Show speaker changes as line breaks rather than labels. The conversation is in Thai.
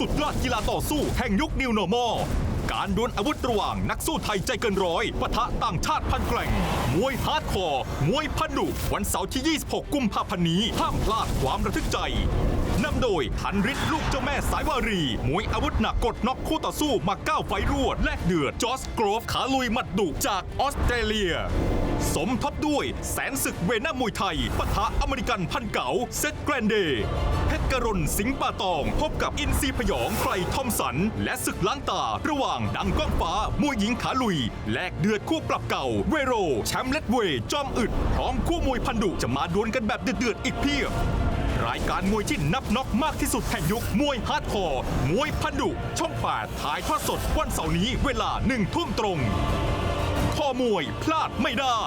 สุดยอดกีฬาต่อสู้แห่งยุคนิวโนมอการดวลอาวุธระหว่างนักสู้ไทยใจเกินร้อยปะทะต่างชาติพันแกร่ง มวยฮาร์ดคอร์มวยพันดุวันเสาร์ที่ 26 กุมภาพันธ์นี้ห้ามพลาดความระทึกใจนำโดยทันฤทธิ์ลูกเจ้าแม่สายวารี มวยอาวุธหนักกดน็อกคู่ต่อสู้มา9ไฟรวด แลกเดือดจอสโกรฟขาลุยหมัดดุจากออสเตรเลีย สมทบด้วยแสนศึกเวน่ามวยไทยปะทะอเมริกันพันเก๋าเซตแกรนเดย์เพชรกรณสิงห์ป่าตอง พบกับอินซีพยองไพรทอมสัน และศึกล้างตา ระหว่างดังก้องฟ้ามวยหญิงขาลุย แลกเดือดคู่ปรับเก่า เวโร แชมป์เลดเวย์จอมอึด พร้อมคู่มวยพันดุจะมาดวลกันแบบเดือดๆอีกเพียบรายการมวยที่นับน็อกมากที่สุดแห่งยุคมวยฮาร์ดคอร์มวยพันดุ ช่อง 8 ถ่ายทอดสดวันเสาร์นี้เวลาหนึ่งทุ่มตรง มวยพลาดไม่ได้